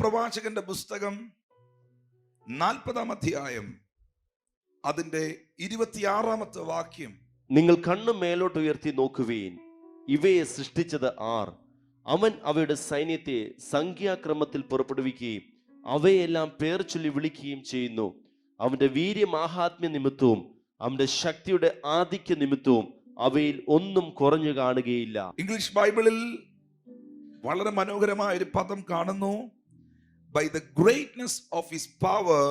പ്രവാചകന്റെ പുസ്തകം നാൽപ്പതാം അധ്യായം അതിന്റെ ഇരുപത്തിയാറാമത്തെ വാക്യം. നിങ്ങൾ കണ്ണു മേലോട്ട് ഉയർത്തി നോക്കുവീൻ. ഇവയെ സൃഷ്ടിച്ചത് ആർ? അവൻ അവയുടെ സൈന്യത്തെ സംഖ്യാക്രമത്തിൽ പുറപ്പെടുവിക്കുകയും അവയെല്ലാം പേർ ചൊല്ലി വിളിക്കുകയും ചെയ്യുന്നു. അവന്റെ വീര്യമാഹാത്മ്യ നിമിത്തവും അവന്റെ ശക്തിയുടെ ആധിക്യ നിമിത്തവും അവയിൽ ഒന്നും കുറഞ്ഞു കാണുകയില്ല. ഇംഗ്ലീഷ് ബൈബിളിൽ വളരെ മനോഹരമായ ഒരു പദം കാണുന്നു. By the greatness of his power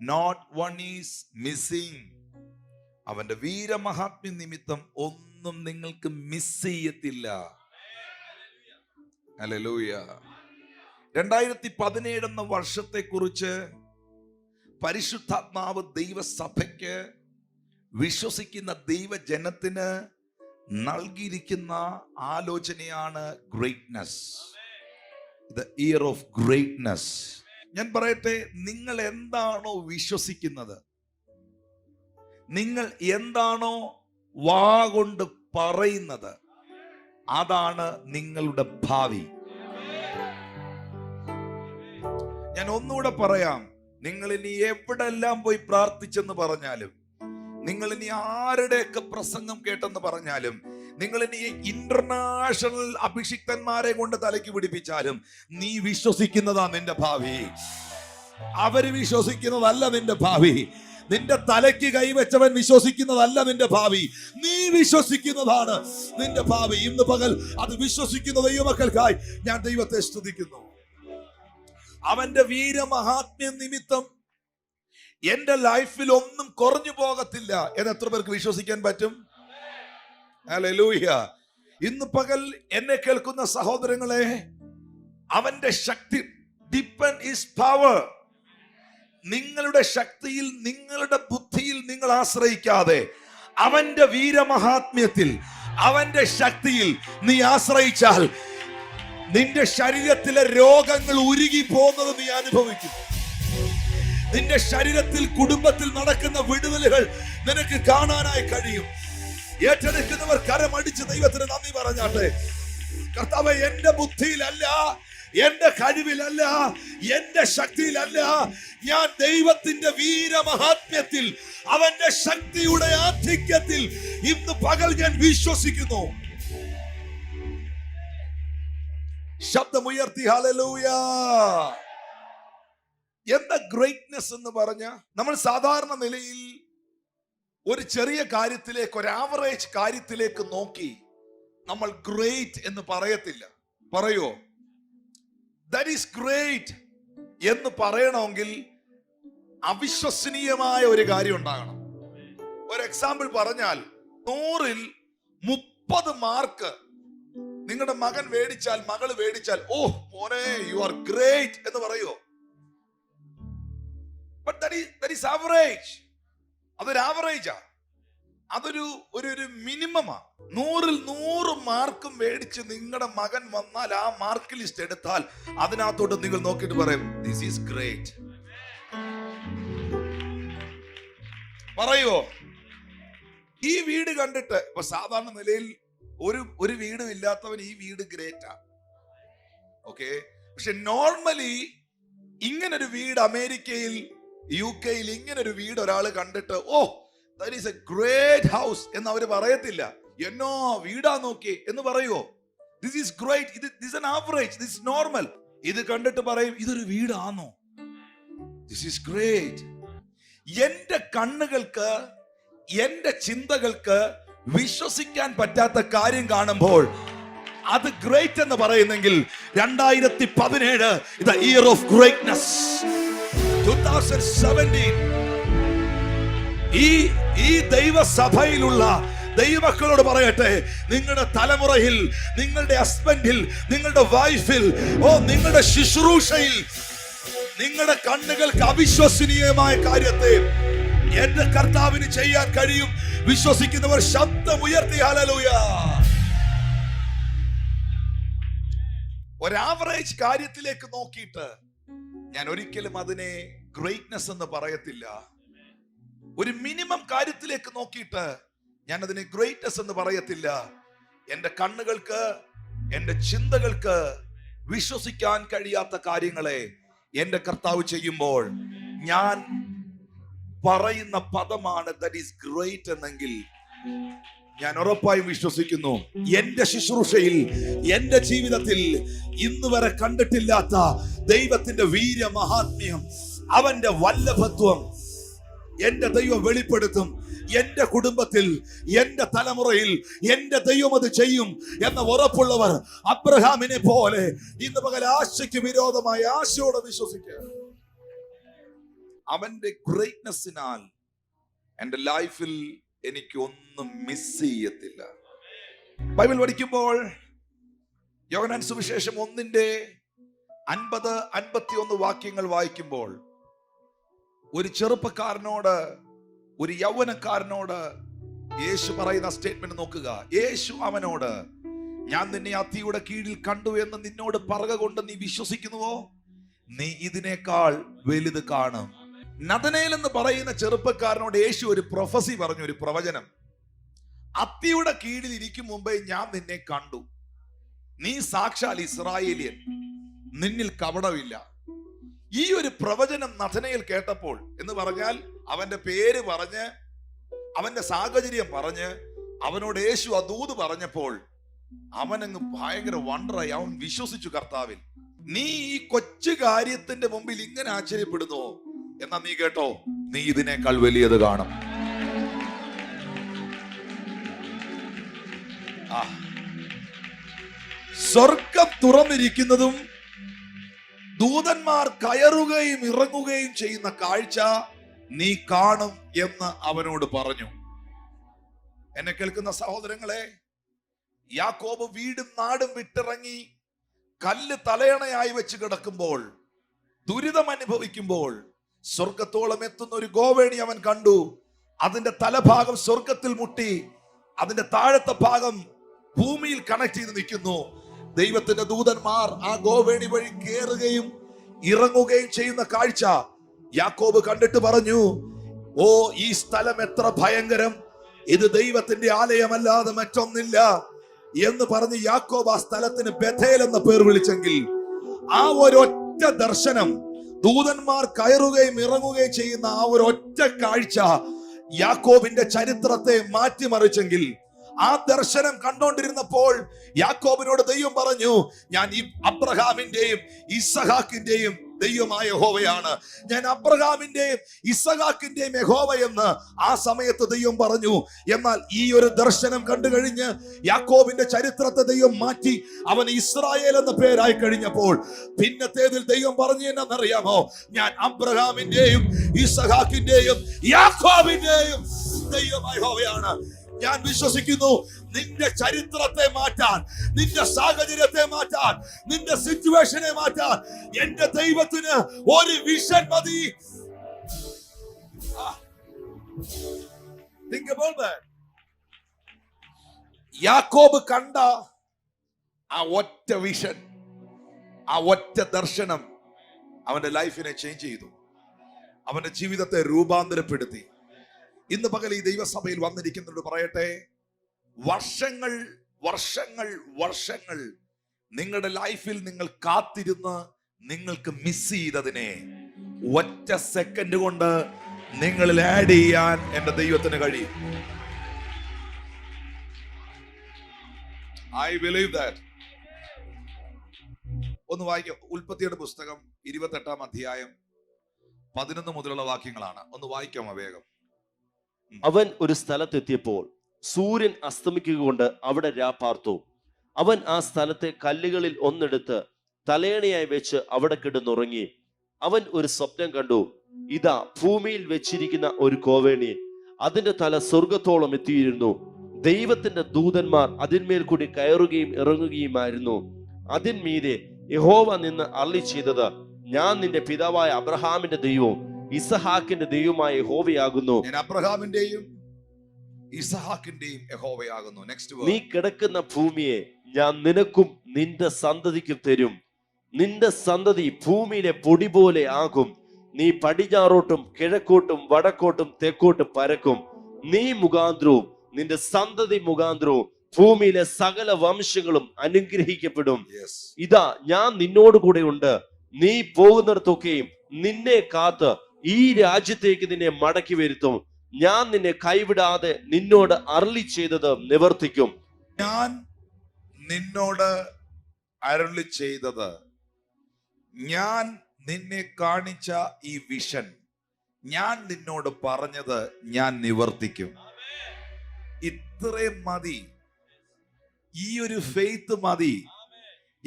not one is missing അവന്റെ വീരമഹാത്മ്യ നിമിത്തം ഒന്നും നിങ്ങൾക്ക് മിസ് ചെയ്യത്തില്ല. അലലൂയ രണ്ടായിരത്തി പതിനേഴ് എന്ന വർഷത്തെ കുറിച്ച് പരിശുദ്ധാത്മാവ് ദൈവസഭയ്ക്ക് വിശ്വസിക്കുന്ന ദൈവജനത്തിന് നൽകിയിരിക്കുന്ന ആലോചനയാണ് greatness the year of greatness ഞാൻ പറയട്ടെ നിങ്ങൾ എന്താണോ വിശ്വസിക്കുന്നത്? നിങ്ങൾ എന്താണോ വാ കൊണ്ട് പറയുന്നത്? അതാണ് നിങ്ങളുടെ ഭാവി. ഞാൻ ഒന്നുകൂടെ പറയാം നിങ്ങൾ ഇനി എവിടെല്ലാം പോയി പ്രാർത്ഥിച്ചെന്ന് പറഞ്ഞാലും നിങ്ങൾ ഇനി ആരുടെയൊക്കെ പ്രസംഗം കേട്ടെന്ന് പറഞ്ഞാലും നിങ്ങൾ ഇനി ഇന്റർനാഷണൽ അഭിഷിക്തന്മാരെ കൊണ്ട് തലയ്ക്ക് പിടിപ്പിച്ചാലും നീ വിശ്വസിക്കുന്നതാ നിന്റെ ഭാവി. അവർ വിശ്വസിക്കുന്നതല്ല നിന്റെ ഭാവി. നിന്റെ തലയ്ക്ക് കൈവച്ചവൻ വിശ്വസിക്കുന്നതല്ല നിന്റെ ഭാവി. നീ വിശ്വസിക്കുന്നതാണ് നിന്റെ ഭാവി. ഇന്ന് പകൽ അത് വിശ്വസിക്കുന്ന ദൈവമക്കൾക്കായി ഞാൻ ദൈവത്തെ സ്തുതിക്കുന്നു. അവന്റെ വീരമഹാത്മ്യ നിമിത്തം എന്റെ ലൈഫിൽ ഒന്നും കുറഞ്ഞു പോകത്തില്ല. എന്ന് എത്ര പേർക്ക് വിശ്വസിക്കാൻ പറ്റും? ഹല്ലേലൂയ. ഇന്ന് പകൽ എന്നെ കേൾക്കുന്ന സഹോദരങ്ങളെ അവന്റെ ശക്തി ഡിപ്പെൻഡ് ഇസ് പവർ നിങ്ങളുടെ ശക്തിയിൽ നിങ്ങളുടെ ബുദ്ധിയിൽ നിങ്ങൾ ആശ്രയിക്കാതെ അവന്റെ വീരമഹാത്മ്യത്തിൽ അവന്റെ ശക്തിയിൽ നീ ആശ്രയിച്ചാൽ നിന്റെ ശരീരത്തിലെ രോഗങ്ങൾ ഉരുകി പോകുന്നത് നീ അനുഭവിക്കും. നിന്റെ ശരീരത്തിൽ കുടുംബത്തിൽ നടക്കുന്ന വിടുതലുകൾ നിനക്ക് കാണാനായി കഴിയും. ഏറ്റെടുക്കുന്നവർ കരമടിച്ച് ദൈവത്തിന് നന്ദി പറഞ്ഞാട്ടെ. കർത്താവ് എന്റെ ബുദ്ധിയിലല്ല എന്റെ കഴിവിലല്ല എന്റെ ശക്തിയിലല്ല. ഞാൻ ദൈവത്തിന്റെ വീരമഹാത്മ്യത്തിൽ അവന്റെ ശക്തിയുടെ ആധിക്യത്തിൽ ഇന്ന് പകൽ ഞാൻ വിശ്വസിക്കുന്നു. ശബ്ദമുയർത്തി ഹല്ലേലൂയ. എന്താ ഗ്രേറ്റ്നെസ് എന്ന് പറഞ്ഞ നമ്മൾ സാധാരണ നിലയിൽ ഒരു ചെറിയ കാര്യത്തിലേക്ക് ഒരു ആവറേജ് കാര്യത്തിലേക്ക് നോക്കി നമ്മൾ ഗ്രേറ്റ് എന്ന് പറയത്തില്ല. പറയോ? ദാറ്റ് ഈസ് ഗ്രേറ്റ് എന്ന് പറയണമെങ്കിൽ അവിശ്വസനീയമായ ഒരു കാര്യം ഉണ്ടാകണം. ഒരു എക്സാമ്പിൾ പറഞ്ഞാൽ നൂറിൽ മുപ്പത് മാർക്ക് നിങ്ങളുടെ മകൻ മേടിച്ചാൽ മകൾ മേടിച്ചാൽ ഓ മോനെ യു ആർ ഗ്രേറ്റ് എന്ന് പറയോ? But that is that is average അതൊരു ആവറേജാ അതൊരു ഒരു ഒരു മിനിമമാ നൂറിൽ നൂറ് മാർക്ക് മേടിച്ച് നിങ്ങളുടെ മകൻ വന്നാൽ ആ മാർക്ക് ലിസ്റ്റ് എടുത്താൽ അതിനകത്തോട്ട് നിങ്ങൾ നോക്കിയിട്ട് പറയും ദിസ് ഈസ് ഗ്രേറ്റ് പറയുവോ? ഈ വീട് കണ്ടിട്ട് ഇപ്പൊ സാധാരണ നിലയിൽ ഒരു ഒരു വീടും ഇല്ലാത്തവൻ ഈ വീട് ഗ്രേറ്റാ ഓക്കെ പക്ഷെ നോർമലി ഇങ്ങനൊരു വീട് അമേരിക്കയിൽ യു കെയിൽ ഒരു വീട് ഒരാൾ കണ്ടിട്ട് ഓ that is a great house എന്ന് അവർ പറയത്തില്ല. എന്നോ വീടാ നോക്കി എന്ന് പറയുവോ? ദിസ് ഈസ് ഗ്രേറ്റ് ഇത് this an average this normal ഇത് കണ്ടിട്ട് പറയും ഇതൊരു വീടാണോ ദിസ് ഈസ് ഗ്രേറ്റ് എന്റെ കണ്ണുകൾക്ക് എന്റെ ചിന്തകൾക്ക് വിശ്വസിക്കാൻ പറ്റാത്ത കാര്യം കാണുമ്പോൾ അത് ഗ്രേറ്റ് എന്ന് പറയുന്നെങ്കിൽ രണ്ടായിരത്തി പതിനേഴ് ഇത് ഇയർ ഓഫ് ഗ്രേറ്റ്നസ് ഈ ഈ ദൈവസഭയിലുള്ള ദൈവമക്കളോട് പറയട്ടെ നിങ്ങളുടെ തലമുറയിൽ നിങ്ങളുടെ ഹസ്ബൻഡിൽ നിങ്ങളുടെ വൈഫിൽ ഓ നിങ്ങളുടെ ശുശ്രൂഷയിൽ നിങ്ങളുടെ കണ്ണുകൾക്ക് അവിശ്വസനീയമായ കാര്യത്തെ എന്റെ കർത്താവിന് ചെയ്യാൻ കഴിയും. വിശ്വസിക്കുന്നവർ ശബ്ദം ഉയർത്തി ഹല്ലേലൂയ. ഒരു ആവറേജ് കാര്യത്തിലേക്ക് നോക്കിയിട്ട് ഞാൻ ഒരിക്കലും അതിനെ ഗ്രേറ്റ്നെസ് എന്ന് പറയത്തില്ല. ഒരു മിനിമം കാര്യത്തിലേക്ക് നോക്കിയിട്ട് ഞാൻ അതിനെ ഗ്രേറ്റ്നെസ് എന്ന് പറയത്തില്ല. എന്റെ കണ്ണുകൾക്ക് എന്റെ ചിന്തകൾക്ക് വിശ്വസിക്കാൻ കഴിയാത്ത കാര്യങ്ങളെ എന്റെ കർത്താവ് ചെയ്യുമ്പോൾ ഞാൻ പറയുന്ന പദമാണ് ദറ്റ് ഈസ് ഗ്രേറ്റ് എന്നെങ്കിൽ ഞാൻ ഉറപ്പായും വിശ്വസിക്കുന്നു. എന്റെ ശുശ്രൂഷയിൽ എന്റെ ജീവിതത്തിൽ ഇന്ന് വരെ കണ്ടിട്ടില്ലാത്ത ദൈവത്തിന്റെ വീര്യ മഹാത്മ്യം അവന്റെ വല്ലഭത്വം എന്റെ ദൈവം വെളിപ്പെടുത്തും. എന്റെ കുടുംബത്തിൽ എന്റെ തലമുറയിൽ എന്റെ ദൈവം അത് ചെയ്യും എന്ന ഉറപ്പുള്ളവർ അബ്രഹാമിനെ പോലെ ഇന്ന് പകൽ ആശയ്ക്ക് വിരോധമായി ആശയോടെ വിശ്വസിക്കുക. അവന്റെ ഗ്രേറ്റ്നെസ്സിനാൽ എന്റെ ലൈഫിൽ എനിക്ക് ഒന്നും മിസ് ചെയ്യത്തില്ല. ബൈബിൾ പഠിക്കുമ്പോൾ യോഗനാൻ സുവിശേഷം ഒന്നിന്റെ അൻപത് അൻപത്തി ഒന്ന് വാക്യങ്ങൾ വായിക്കുമ്പോൾ ഒരു ചെറുപ്പക്കാരനോട് ഒരു യൗവനക്കാരനോട് യേശു പറയുന്ന സ്റ്റേറ്റ്മെന്റ് നോക്കുക. യേശു അവനോട് ഞാൻ നിന്നെ അത്തിയുടെ കീഴിൽ കണ്ടു എന്ന് നിന്നോട് പറക കൊണ്ട് നീ വിശ്വസിക്കുന്നുവോ? നീ ഇതിനേക്കാൾ വലുത് കാണും. നദനേൽ എന്ന് പറയുന്ന ചെറുപ്പക്കാരനോട് യേശു ഒരു പ്രൊഫസി പറഞ്ഞു ഒരു പ്രവചനം. അത്തിയുടെ കീഴിൽ ഇരിക്കും മുമ്പേ ഞാൻ നിന്നെ കണ്ടു. നീ സാക്ഷാൽ ഇസ്രായേലിയൻ. നിന്നിൽ കപടമില്ല. ഈ ഒരു പ്രവചനം നഥനയിൽ കേട്ടപ്പോൾ എന്ന് പറഞ്ഞാൽ അവന്റെ പേര് പറഞ്ഞ് അവന്റെ സാഹചര്യം പറഞ്ഞ് അവനോട് യേശു അതൂത് പറഞ്ഞപ്പോൾ അവനങ്ങ് ഭയങ്കര വണ്ടറായി അവൻ വിശ്വസിച്ചു കർത്താവിൽ നീ ഈ കൊച്ചു കാര്യത്തിന്റെ മുമ്പിൽ ഇങ്ങനെ ആശ്ചര്യപ്പെടുന്നുവോ എന്നാ നീ കേട്ടോ നീ ഇതിനേക്കാൾ വലിയത് കാണും. സ്വർഗം തുറന്നിരിക്കുന്നതും ദൂതന്മാർ കയറുകയും ഇറങ്ങുകയും ചെയ്യുന്ന കാഴ്ച നീ കാണും എന്ന് അവനോട് പറഞ്ഞു. എന്നെ കേൾക്കുന്ന സഹോദരങ്ങളെ യാക്കോബ് വീടും നാടും വിട്ടിറങ്ങി കല്ല് തലയണയായി വെച്ച് കിടക്കുമ്പോൾ ദുരിതം അനുഭവിക്കുമ്പോൾ സ്വർഗത്തോളം എത്തുന്ന ഒരു ഗോവേണി അവൻ കണ്ടു. അതിന്റെ തലഭാഗം സ്വർഗത്തിൽ മുട്ടി അതിന്റെ താഴത്തെ ഭാഗം ഭൂമിയിൽ കണക്ട് ചെയ്ത് നിൽക്കുന്നു. ദൈവത്തിന്റെ ദൂതന്മാർ ആ ഗോവേണി വഴി കയറുകയും ഇറങ്ങുകയും ചെയ്യുന്ന കാഴ്ച യാക്കോബ് കണ്ടിട്ട് പറഞ്ഞു ഓ ഈ സ്ഥലം എത്ര ഭയങ്കരം. ഇത് ദൈവത്തിന്റെ ആലയമല്ലാതെ മറ്റൊന്നില്ല. എന്ന് പറഞ്ഞ് യാക്കോബ് ആ സ്ഥലത്തിന് ബഥേൽ എന്ന പേർ വിളിച്ചെങ്കിൽ ആ ഒരൊറ്റ ദർശനം ദൂതന്മാർ കയറുകയും ഇറങ്ങുകയും ചെയ്യുന്ന ആ ഒരു ഒറ്റ കാഴ്ച യാക്കോബിന്റെ ചരിത്രത്തെ മാറ്റിമറിച്ചെങ്കിൽ ആ ദർശനം കണ്ടോണ്ടിരുന്നപ്പോൾ യാക്കോബിനോട് ദൈവം പറഞ്ഞു ഞാൻ ഈ അബ്രഹാമിന്റെയും ഇസഹാക്കിന്റെയും ദൈവമായ യഹോവയാണ്. ഞാൻ അബ്രഹാമിന്റെയും ഇസഹാക്കിന്റെയും യഹോവ എന്ന് ആ സമയത്ത് ദൈവം പറഞ്ഞു. എന്നാൽ ഈ ഒരു ദർശനം കണ്ടു കഴിഞ്ഞ് യാക്കോബിന്റെ ചരിത്രത്തെ ദൈവം മാറ്റി അവൻ ഇസ്രായേൽ എന്ന പേരായി കഴിഞ്ഞപ്പോൾ പിന്നത്തേതിൽ ദൈവം പറഞ്ഞു എന്നറിയാമോ ഞാൻ അബ്രഹാമിന്റെയും ഇസഹാക്കിന്റെയും യാക്കോബിന്റെയും ദൈവമായ യഹോവയാണ്. ഞാൻ വിശ്വസിക്കുന്നു. നിന്റെ ചരിത്രത്തെ മാറ്റാൻ നിന്റെ സാഹചര്യത്തെ മാറ്റാൻ നിന്റെ സിറ്റുവേഷനെ മാറ്റാൻ. എന്റെ ദൈവത്തിന് ഒരു വിഷൻ മതി. യാക്കോബ് കണ്ട ആ ഒറ്റ വിഷൻ ആ ഒറ്റ ദർശനം അവന്റെ ലൈഫിനെ ചേഞ്ച് ചെയ്തു. അവന്റെ ജീവിതത്തെ രൂപാന്തരപ്പെടുത്തി. ഇന്ന് പകൽ ഈ ദൈവസഭയിൽ വന്നിരിക്കുന്നവരോട് പറയട്ടെ. വർഷങ്ങൾ വർഷങ്ങൾ വർഷങ്ങൾ നിങ്ങളുടെ ലൈഫിൽ നിങ്ങൾ കാത്തിരുന്ന് നിങ്ങൾക്ക് മിസ് ചെയ്തതിനെ ഒറ്റ സെക്കൻഡ് കൊണ്ട് നിങ്ങളിൽ ആഡ് ചെയ്യാൻ എന്റെ ദൈവത്തിന് കഴിയും. ഐ ബിലീവ് ദാറ്റ് ഒന്ന് വായിക്കാം. ഉൽപ്പത്തിയുടെ പുസ്തകം ഇരുപത്തെട്ടാം അധ്യായം പതിനൊന്ന് മുതലുള്ള വാക്യങ്ങളാണ്. ഒന്ന് വായിക്കാമോ വേഗം? അവൻ ഒരു സ്ഥലത്തെത്തിയപ്പോൾ സൂര്യൻ അസ്തമിക്കുക കൊണ്ട് അവിടെ രാപ്പാർത്തു അവൻ ആ സ്ഥലത്തെ കല്ലുകളിൽ ഒന്നെടുത്ത് തലേണയായി വെച്ച് അവിടെ കിടന്നുറങ്ങി. അവൻ ഒരു സ്വപ്നം കണ്ടു. ഇതാ ഭൂമിയിൽ വെച്ചിരിക്കുന്ന ഒരു കോവേണി. അതിന്റെ തല സ്വർഗത്തോളം എത്തിയിരുന്നു. ദൈവത്തിന്റെ ദൂതന്മാർ അതിന്മേൽ കൂടി കയറുകയും ഇറങ്ങുകയുമായിരുന്നു. അതിന്മീതെ യഹോവ നിന്ന് അള്ളി ചെയ്തത് ഞാൻ നിന്റെ പിതാവായ അബ്രഹാമിന്റെ ദൈവവും ഇസഹാക്കിന്റെ ദൈവമായ യഹോവയാകുന്നു. ഞാൻ അബ്രഹാമിന്റെയും ഇസഹാക്കിന്റെയും യഹോവയാകുന്നു. നെക്സ്റ്റ് നീ കിടക്കുന്ന ഭൂമിയെ ഞാൻ നിനക്കും നിന്റെ സന്തതിക്കും തരും. നിന്റെ സന്തതി ഭൂമിയിലെ പൊടി പോലെ ആകും. നീ പടിഞ്ഞാറോട്ടും കിഴക്കോട്ടും വടക്കോട്ടും തെക്കോട്ടും പരക്കും. നീ മുഖാന്തരവും നിന്റെ സന്തതി മുഖാന്തരവും ഭൂമിയിലെ സകല വംശങ്ങളും അനുഗ്രഹിക്കപ്പെടും. ഇതാ ഞാൻ നിന്നോട് കൂടെ ഉണ്ട്. നീ പോകുന്നിടത്തൊക്കെയും നിന്നെ കാത്ത് ഈ രാജ്യത്തേക്ക് നിന്നെ മടക്കി വരുത്തും. ഞാൻ നിന്നെ കൈവിടാതെ നിന്നോട് അരളി ചെയ്തത് നിവർത്തിക്കും. ഞാൻ നിന്നോട് അരളി ചെയ്തത് ഞാൻ നിന്നെ കാണിച്ച ഈ വിഷൻ. ഞാൻ നിന്നോട് പറഞ്ഞത് ഞാൻ നിവർത്തിക്കും. ഇത്രയും മതി. ഈ ഒരു ഫെയ്ത്ത് മതി.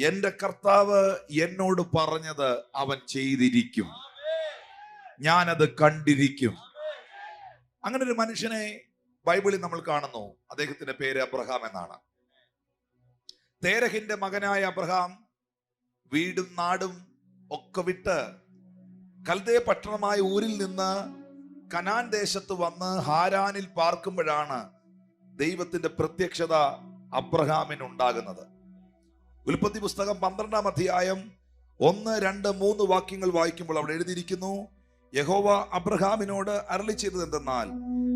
എന്റെ കർത്താവ് എന്നോട് പറഞ്ഞത് അവൻ ചെയ്തിരിക്കും. ഞാനത് കണ്ടിരിക്കും. അങ്ങനെ ഒരു മനുഷ്യനെ ബൈബിളിൽ നമ്മൾ കാണുന്നു. അദ്ദേഹത്തിന്റെ പേര് അബ്രഹാം എന്നാണ്. തേരഹിന്റെ മകനായ അബ്രഹാം വീടും നാടും ഒക്കെ വിട്ട് കൽദേ പട്ടണമായ ഊരിൽ നിന്ന് കനാൻ ദേശത്ത് വന്ന് ഹാരാനിൽ പാർക്കുമ്പോഴാണ് ദൈവത്തിന്റെ പ്രത്യക്ഷത അബ്രഹാമിന് ഉണ്ടാകുന്നത്. ഉൽപ്പത്തി പുസ്തകം പന്ത്രണ്ടാം അധ്യായം ഒന്ന് രണ്ട് മൂന്ന് വാക്യങ്ങൾ വായിക്കുമ്പോൾ അവിടെ എഴുതിയിരിക്കുന്നു യഹോവ അബ്രഹാമിനോട് അരളി ചെയ്തത് എന്തെന്നാൽ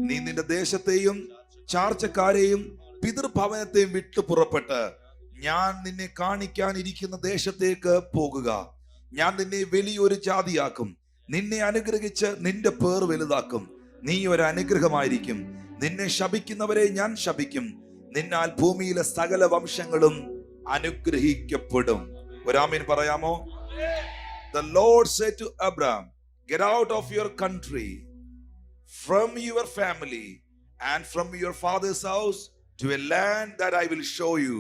നീ നിന്റെ ദേശത്തെയും ചാർച്ചക്കാരെയും പിതൃഭവനത്തെയും വിട്ടു പുറപ്പെട്ട് ഞാൻ നിന്നെ കാണിക്കാൻ ഇരിക്കുന്ന ദേശത്തേക്ക് പോകുക. ഞാൻ നിന്നെ വലിയൊരു ജാതിയാക്കും. നിന്നെ അനുഗ്രഹിച്ച് നിന്റെ പേർ വലുതാക്കും. നീ ഒരു അനുഗ്രഹമായിരിക്കും നിന്നെ ശപിക്കുന്നവരെ ഞാൻ ശപിക്കും. നിന്നാൽ ഭൂമിയിലെ സകല വംശങ്ങളും അനുഗ്രഹിക്കപ്പെടും. ഒരാമീൻ പറയാമോ? The lord say to Abraham, Get out of your country, from your family, and from your father's house to a land that I will show you.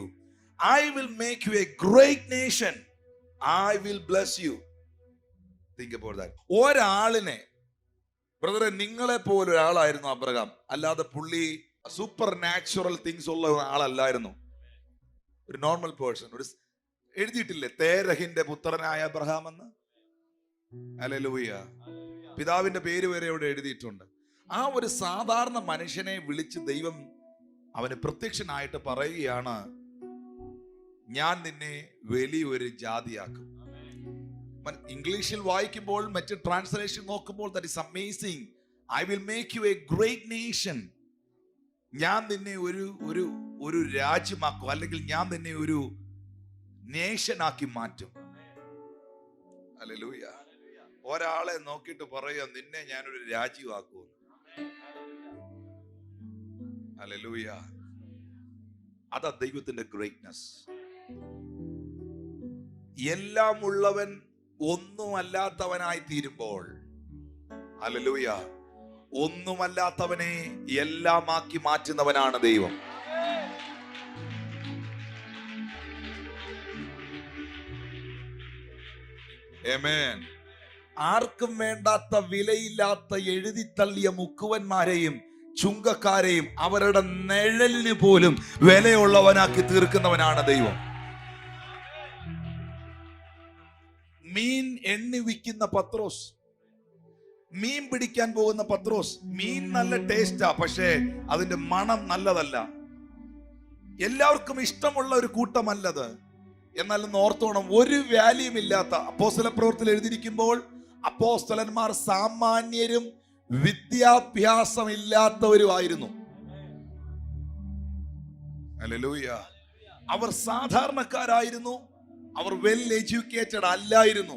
I will make you a great nation. I will bless you. Think about that. ഒരാളിനെ ബ്രദറെ നിങ്ങളെ പോലെ ഒരാളായിരുന്നു Abraham അല്ലാതെ പുള്ളി super natural things ഉള്ള ആളല്ലായിരുന്നു ഒരു normal person ഒരു എഴുതിയിട്ടില്ലേ തേരഹിന്റെ പുത്രനായ അബ്രഹാം എന്ന് അലലൂയ പിതാവിന്റെ പേര് വരെ അവിടെ എഴുതിയിട്ടുണ്ട്. ആ ഒരു സാധാരണ മനുഷ്യനെ വിളിച്ച് ദൈവം അവന് പ്രത്യക്ഷനായിട്ട് പറയുകയാണ് ഞാൻ നിന്നെ വലിയൊരു ജാതിയാക്കും. ഇംഗ്ലീഷിൽ വായിക്കുമ്പോൾ മറ്റ് ട്രാൻസ്ലേഷൻ നോക്കുമ്പോൾ that is amazing I will make you a great nation ഞാൻ നിന്നെ ഒരു ഒരു ഒരു രാജ്യമാക്കും. അല്ലെങ്കിൽ ഞാൻ നിന്നെ ഒരു നേഷനാക്കി മാറ്റും. അല്ലേലൂയ ഒരാളെ നോക്കിയിട്ട് പറയുക നിന്നെ ഞാനൊരു രാജ്യമാക്കും അല്ലേലൂയ അതാ ദൈവത്തിന്റെ ഗ്രേറ്റ്നസ് എല്ലാം ഉള്ളവൻ ഒന്നുമല്ലാത്തവനായി തീരുമ്പോൾ അലലൂയ ഒന്നുമല്ലാത്തവനെ എല്ലാമാക്കി മാറ്റുന്നവനാണ് ദൈവം. Amen. ആർക്കും വേണ്ടാത്ത വിലയില്ലാത്ത എഴുതിത്തള്ളിയ മുക്കുവന്മാരെയും ചുങ്കക്കാരെയും അവരുടെ നിഴലിന് പോലും വിലയുള്ളവനാക്കി തീർക്കുന്നവനാണ് ദൈവം. മീൻ എണ്ണി വിൽക്കുന്ന പത്രോസ് മീൻ പിടിക്കാൻ പോകുന്ന പത്രോസ് മീൻ നല്ല ടേസ്റ്റാ പക്ഷേ അതിന്റെ മണം നല്ലതല്ല. എല്ലാവർക്കും ഇഷ്ടമുള്ള ഒരു കൂട്ടമല്ലത്. എന്നാൽ ഓർത്തോണം ഒരു വാല്യൂം ഇല്ലാത്ത അപ്പോസ്തല പ്രവർത്തനം എഴുതിയിരിക്കുമ്പോൾ അപ്പോസ്തലന്മാർ സാമാന്യരും വിദ്യാഭ്യാസമില്ലാത്തവരുമായിരുന്നു. ഹല്ലേലൂയ. അവർ സാധാരണക്കാരായിരുന്നു. അവർ വെൽ എഡ്യൂക്കേറ്റഡ് അല്ലായിരുന്നു.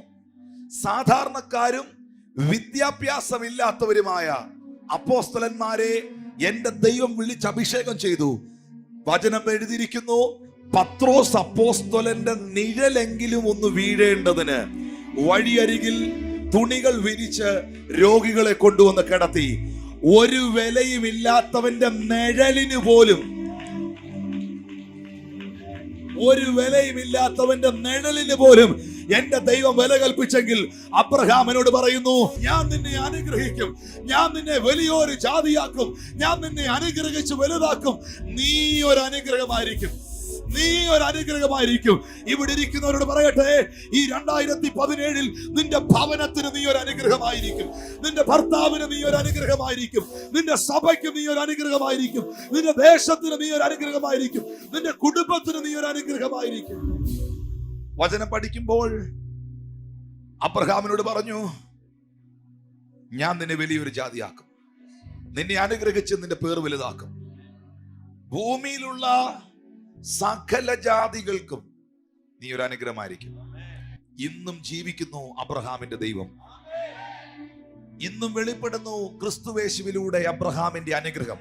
സാധാരണക്കാരും വിദ്യാഭ്യാസമില്ലാത്തവരുമായ അപ്പോസ്തലന്മാരെ എന്റെ ദൈവം വിളിച്ച് അഭിഷേകം ചെയ്തു. വചനം എഴുതിയിരിക്കുന്നു പത്രോസ് അപ്പോസ്തലന്റെ നിഴലെങ്കിലും ഒന്ന് വീഴേണ്ടതിന് വഴിയരികിൽ തുണികൾ വിരിച്ച് രോഗികളെ കൊണ്ടുവന്ന് കിടത്തി. ഒരു വിലയും ഇല്ലാത്തവന്റെ നിഴലിന് പോലും ഒരു വിലയുമില്ലാത്തവന്റെ നിഴലിന് പോലും എന്റെ ദൈവം വില കൽപ്പിച്ചെങ്കിൽ അബ്രഹാമിനോട് പറയുന്നു ഞാൻ നിന്നെ അനുഗ്രഹിക്കും. ഞാൻ നിന്നെ വലിയൊരു ജാതിയാക്കും. ഞാൻ നിന്നെ അനുഗ്രഹിച്ച് വലുതാക്കും. നീ ഒരു അനുഗ്രഹമായിരിക്കും. നീ ഒരു അനുഗ്രഹമായിരിക്കും. ഇവിടെ ഇരിക്കുന്നവരോട് പറയട്ടെ ഈ രണ്ടായിരത്തി പതിനേഴിൽ നിന്റെ ഭവനത്തിന് നീ ഒരു അനുഗ്രഹമായിരിക്കും. നിന്റെ ഭർത്താവിന് നീ ഒരു അനുഗ്രഹമായിരിക്കും. നിന്റെ സഭയ്ക്ക് നീ ഒരു അനുഗ്രഹമായിരിക്കും. നിന്റെ ദേശത്തിന് നീ ഒരു അനുഗ്രഹമായിരിക്കും. നിന്റെ കുടുംബത്തിന് നീ ഒരു അനുഗ്രഹമായിരിക്കും. വചനം പഠിക്കുമ്പോൾ അബ്രഹാമിനോട് പറഞ്ഞു ഞാൻ നിന്നെ വലിയൊരു ജാതിയാക്കും. നിന്നെ അനുഗ്രഹിച്ച് നിന്റെ പേർ വലുതാക്കും. ഭൂമിയിലുള്ള സകല ജാതികൾക്കും നീ ഒരു അനുഗ്രഹമായിരിക്കും. ഇന്നും ജീവിക്കുന്നു അബ്രഹാമിന്റെ ദൈവം. ഇന്നും വെളിപ്പെടുന്നു ക്രിസ്തുവേശുവിലൂടെ അബ്രഹാമിന്റെ അനുഗ്രഹം.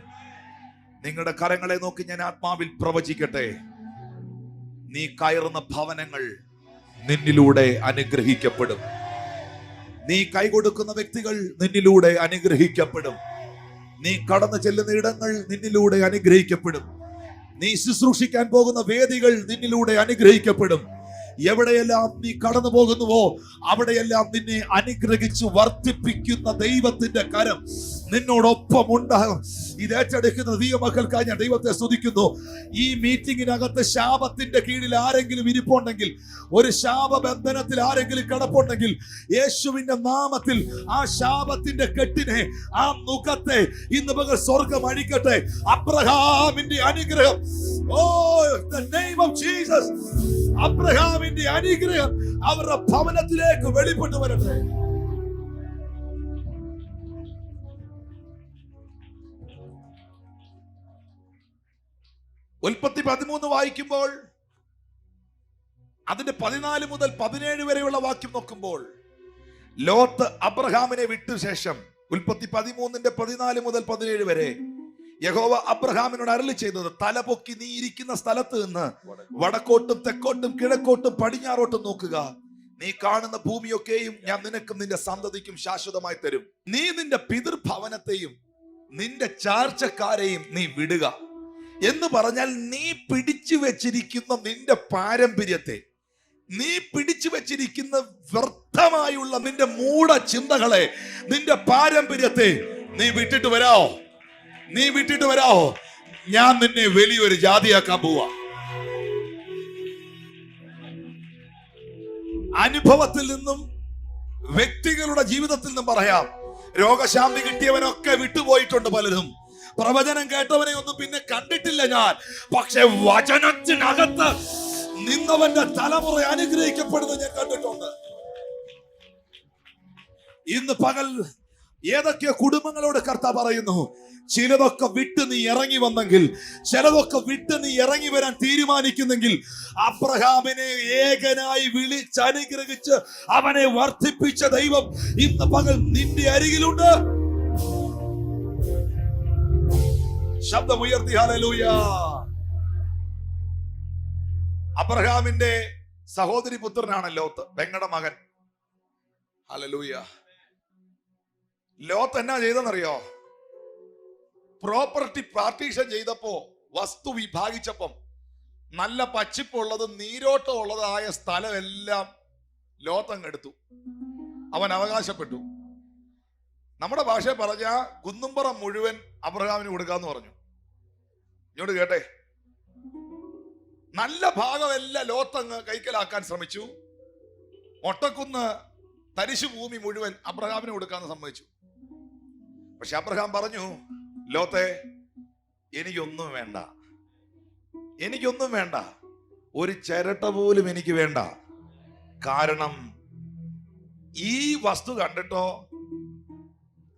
നിങ്ങളുടെ കരങ്ങളെ നോക്കി ഞാൻ ആത്മാവിൽ പ്രവചിക്കട്ടെ. നീ കയറുന്ന ഭവനങ്ങൾ നിന്നിലൂടെ അനുഗ്രഹിക്കപ്പെടും. നീ കൈകൊടുക്കുന്ന വ്യക്തികൾ നിന്നിലൂടെ അനുഗ്രഹിക്കപ്പെടും. നീ കടന്നു ചെല്ലുന്ന ഇടങ്ങൾ നിന്നിലൂടെ അനുഗ്രഹിക്കപ്പെടും. നീ ശുശ്രൂഷിക്കാൻ പോകുന്ന വേദികൾ നിന്നിലൂടെ അനുഗ്രഹിക്കപ്പെടും. എവിടെയെല്ലാം നീ കടന്നു പോകുന്നുവോ അവിടെയെല്ലാം നിന്നെ അനുഗ്രഹിച്ച് വർദ്ധിപ്പിക്കുന്ന ദൈവത്തിന്റെ കരം നിന്നോടൊപ്പം ഉണ്ടാകും ഇത് ഏറ്റെടുക്കുന്ന ദൈവമക്കൾക്കായി ഞാൻ ദൈവത്തെ സ്തുതിക്കുന്നു. ഈ മീറ്റിംഗിനകത്ത് ശാപത്തിന്റെ കീഴിൽ ആരെങ്കിലും ഇരിപ്പുണ്ടെങ്കിൽ ഒരു ശാപബന്ധനത്തിൽ ആരെങ്കിലും കിടപ്പുണ്ടെങ്കിൽ യേശുവിന്റെ നാമത്തിൽ ആ ശാപത്തിന്റെ കെട്ടിനെ ആ മുഖത്തെ ഇന്ന് പകൽ സ്വർഗം അഴിക്കട്ടെ. അബ്രഹാമിന്റെ അനുഗ്രഹം. Oh the name of Jesus. അബ്രഹാമിന്റെ അനുഗ്രഹം അവരുടെ ഭവനത്തിലേക്ക് വെളിപ്പെട്ടു വരട്ടെ. ഉൽപ്പത്തി പതിമൂന്ന് വായിക്കുമ്പോൾ അതിന്റെ പതിനാല് മുതൽ പതിനേഴ് വരെയുള്ള വാക്യം നോക്കുമ്പോൾ ലോത്ത് അബ്രഹാമിനെ വിട്ടു ശേഷം ഉൽപ്പത്തി പതിമൂന്നിന്റെ പതിനാല് മുതൽ പതിനേഴ് വരെ യഹോവ അബ്രഹാമിനോട് അരളി ചെയ്തത് തല പൊക്കി നീ ഇരിക്കുന്ന സ്ഥലത്ത് നിന്ന് വടക്കോട്ടും തെക്കോട്ടും കിഴക്കോട്ടും പടിഞ്ഞാറോട്ടും നോക്കുക. നീ കാണുന്ന ഭൂമിയൊക്കെയും ഞാൻ നിനക്കും നിന്റെ സന്തതിക്കും ശാശ്വതമായി തരും. നീ നിന്റെ പിതൃഭവനത്തെയും നിന്റെ ചാർച്ചക്കാരെയും നീ വിടുക. എന്ന് പറഞ്ഞാൽ നീ പിടിച്ചു വെച്ചിരിക്കുന്ന നിന്റെ പാരമ്പര്യത്തെ നീ പിടിച്ചു വെച്ചിരിക്കുന്ന വ്യർത്ഥമായുള്ള നിന്റെ മൂഢ ചിന്തകളെ നിന്റെ പാരമ്പര്യത്തെ നീ വിട്ടിട്ട് വരാവോ? നീ വിട്ടിട്ട് വരാവോ? ഞാൻ നിന്നെ വലിയൊരു ജാതിയാക്കാൻ പോവാ. അനുഭവത്തിൽ നിന്നും വ്യക്തികളുടെ ജീവിതത്തിൽ നിന്നും പറയാം. രോഗശാന്തി കിട്ടിയവനൊക്കെ വിട്ടുപോയിട്ടുണ്ട് പലരും. പ്രവചനം കേട്ടവനെ ഒന്നും പിന്നെ കണ്ടിട്ടില്ല ഞാൻ. പക്ഷെ വചനത്തിനകത്ത് നിന്നവന്റെ തലമുറ അനുഗ്രഹിക്കപ്പെടുന്നത് ഞാൻ കണ്ടിട്ടുണ്ട്. ഇന്ന് പകൽ ഏതൊക്കെ കുടുംബങ്ങളോട് കർത്ത പറയുന്നു? ചിലതൊക്കെ വിട്ട് നീ ഇറങ്ങി വന്നെങ്കിൽ ചിലതൊക്കെ വിട്ട് നീ ഇറങ്ങി വരാൻ തീരുമാനിക്കുന്നെങ്കിൽ അബ്രഹാമിനെ ഏകനായി വിളിച്ചനുഗ്രഹിച്ച് അവനെ വർദ്ധിപ്പിച്ച ദൈവം ഇന്ന് പകൽ നിന്റെ അരികിലുണ്ട്. ശബ്ദമുയർത്തി അബ്രഹാമിന്റെ സഹോദരി പുത്രനാണ് ലോത്ത് വെങ്ങട മകൻ. ഹല്ലേലൂയ. ലോത്ത് എന്നാ ചെയ്തെന്നറിയോ പ്രോപ്പർട്ടി പാർട്ടീഷൻ ചെയ്തപ്പോ വസ്തു വിഭാഗിച്ചപ്പം നല്ല പച്ചിപ്പുള്ളത് നീരോട്ടം ഉള്ളതായ സ്ഥലം എല്ലാം ലോത്തങ്ങ് എടുത്തു. അവൻ അവകാശപ്പെട്ടു. നമ്മുടെ ഭാഷ പറഞ്ഞ കുന്നുംപുറം മുഴുവൻ അബ്രഹാമിന് കൊടുക്കാന്ന് പറഞ്ഞു. ഇങ്ങോട്ട് കേട്ടെ. നല്ല ഭാഗമെല്ലാം ലോത്തങ്ങ് കൈക്കലാക്കാൻ ശ്രമിച്ചു. ഒട്ടക്കുന്ന് തരിശു ഭൂമി മുഴുവൻ അബ്രഹാമിന് കൊടുക്കാന്ന് സമ്മതിച്ചു. പക്ഷെ അബ്രഹാം പറഞ്ഞു ലോത്തെ എനിക്കൊന്നും വേണ്ട. എനിക്കൊന്നും വേണ്ട. ഒരു ചിരട്ട പോലും എനിക്ക് വേണ്ട. കാരണം ഈ വസ്തു കണ്ടിട്ടോ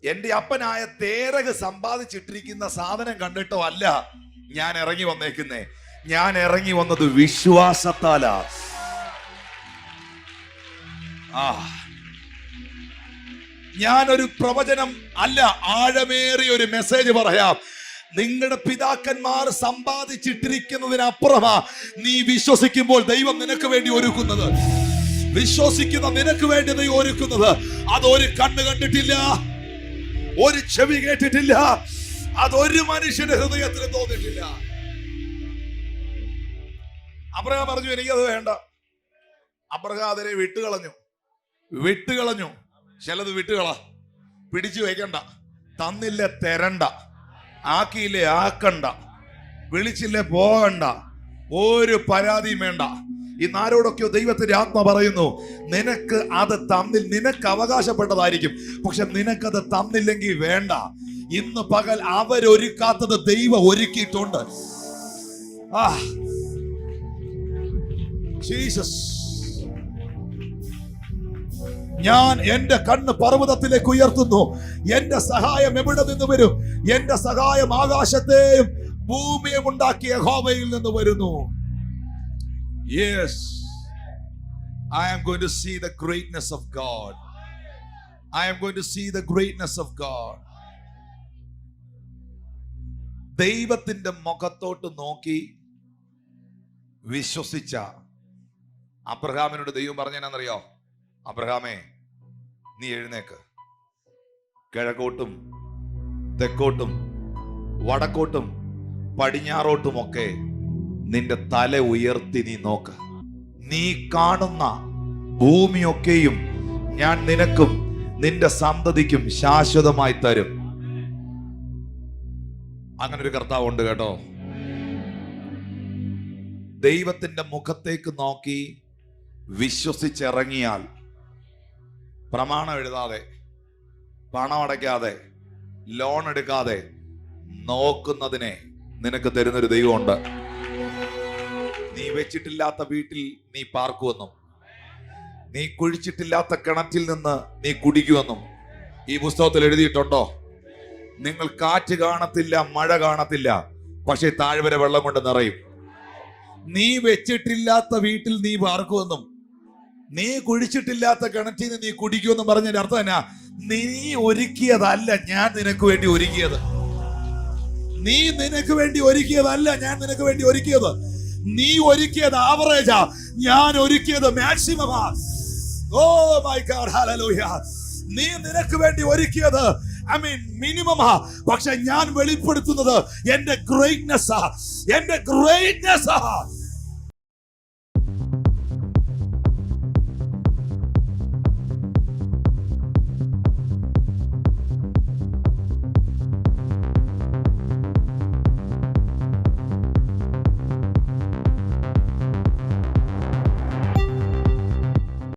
എന്റെ അപ്പനായ തേരക് സമ്പാദിച്ചിട്ടിരിക്കുന്ന സാധനം കണ്ടിട്ടോ അല്ല ഞാൻ ഇറങ്ങി വന്നേക്കുന്നേ. ഞാൻ ഇറങ്ങി വന്നത് വിശ്വാസത്താലാ. ആ ഞാനൊരു പ്രവചനം അല്ല ആഴമേറിയ ഒരു മെസ്സേജ് പറയാം. നിങ്ങളുടെ പിതാക്കന്മാർ സമ്പാദിച്ചിട്ടിരിക്കുന്നതിനപ്പുറമാ നീ വിശ്വസിക്കുമ്പോൾ ദൈവം നിനക്ക് വേണ്ടി ഒരുക്കുന്നത്. വിശ്വസിക്കുന്ന നിനക്ക് വേണ്ടി നീ ഒരുക്കുന്നത്. അതൊരു കണ്ണ് കണ്ടിട്ടില്ല ഒരു ചെവി കേട്ടിട്ടില്ല അതൊരു മനുഷ്യന്റെ ഹൃദയത്തിൽ തോന്നിട്ടില്ല അബ്രഹാം പറഞ്ഞു എനിക്കത് വേണ്ട. അബ്രഹാം അതിനെ വിട്ടുകളഞ്ഞു വിട്ടുകളഞ്ഞു. ചിലത് വിട്ടുകള. പിടിച്ചു വയ്ക്കണ്ട. തന്നില്ലേ തരണ്ട. ആക്കിയില്ലേ ആക്കണ്ട. വിളിച്ചില്ലേ പോകണ്ട. ഒരു പരാതിയും വേണ്ട. ഇന്ന് ആരോടൊക്കെയോ ദൈവത്തിന്റെ ആത്മ പറയുന്നു നിനക്ക് അത് തന്നിൽ നിനക്ക് അവകാശപ്പെട്ടതായിരിക്കും. പക്ഷെ നിനക്കത് തന്നില്ലെങ്കിൽ വേണ്ട. ഇന്ന് പകൽ അവരൊരുക്കാത്തത് ദൈവം ഒരുക്കിയിട്ടുണ്ട്. ആ ജീസസ്. ഞാൻ എന്റെ കണ്ണ് പർവതത്തിലേക്ക് ഉയർത്തുന്നു. എന്റെ സഹായം എവിടെ നിന്ന് വരും? എന്റെ സഹായം ആകാശത്തെയും ഭൂമിയും ഉണ്ടാക്കിയ ഹോമയിൽ നിന്ന് വരുന്നു. Yes I am going to see the greatness of God I am going to see the greatness of God ദൈവത്തിന്റെ മുഖത്തോട്ട് നോക്കി വിശ്വസിച്ച അബ്രഹാമിനോട് ദൈവം പറഞ്ഞെന്നറിയോ അബ്രഹാമേ നീ എഴുന്നേക്ക്. കിഴക്കോട്ടും തെക്കോട്ടും വടക്കോട്ടും പടിഞ്ഞാറോട്ടുമൊക്കെ നിന്റെ തല ഉയർത്തി നീ നോക്ക്. നീ കാണുന്ന ഭൂമിയൊക്കെയും ഞാൻ നിനക്കും നിന്റെ സന്തതിക്കും ശാശ്വതമായി തരും. അങ്ങനെ ഒരു കർത്താവുണ്ട് കേട്ടോ. ദൈവത്തിന്റെ മുഖത്തേക്ക് നോക്കി വിശ്വസിച്ചിറങ്ങിയാൽ പ്രമാണം എഴുതാതെ പണം അടയ്ക്കാതെ ലോൺ എടുക്കാതെ നോക്കുന്നതിനെ നിനക്ക് തരുന്നൊരു ദൈവമുണ്ട്. നീ വെച്ചിട്ടില്ലാത്ത വീട്ടിൽ നീ പാർക്കുമെന്നും നീ കുഴിച്ചിട്ടില്ലാത്ത കിണറ്റിൽ നിന്ന് നീ കുടിക്കുമെന്നും ഈ പുസ്തകത്തിൽ എഴുതിയിട്ടുണ്ടോ? നിങ്ങൾ കാറ്റ് കാണത്തില്ല മഴ കാണത്തില്ല പക്ഷെ താഴ്വര വെള്ളം കൊണ്ട് നിറയും. നീ വെച്ചിട്ടില്ലാത്ത വീട്ടിൽ നീ പാർക്കുമെന്നും നീ കുഴിച്ചിട്ടില്ലാത്ത കിണറ്റിൽ നിന്ന് നീ എന്ന് പറഞ്ഞതിന്റെ അർത്ഥം എന്നാ? നീ ഒരുക്കിയതല്ല ഞാൻ നിനക്ക് വേണ്ടി ഒരുക്കിയത്. നീ നിനക്ക് വേണ്ടി ഒരുക്കിയതല്ല ഞാൻ നിനക്ക് വേണ്ടി ഒരുക്കിയത്. നീ ഒരുക്കിയത് ആവറേജാ ഞാൻ ഒരുക്കിയത് മാക്സിമമാ. ഓ മൈ ഗാഡ് നീ നിനക്ക് വേണ്ടി ഒരുക്കിയത് ഐ മീൻ മിനിമമാ. പക്ഷെ ഞാൻ വെളിപ്പെടുത്തുന്നത് എന്റെ ഗ്രേറ്റ്നെസ് എന്റെ ഗ്രേറ്റ്നെസ്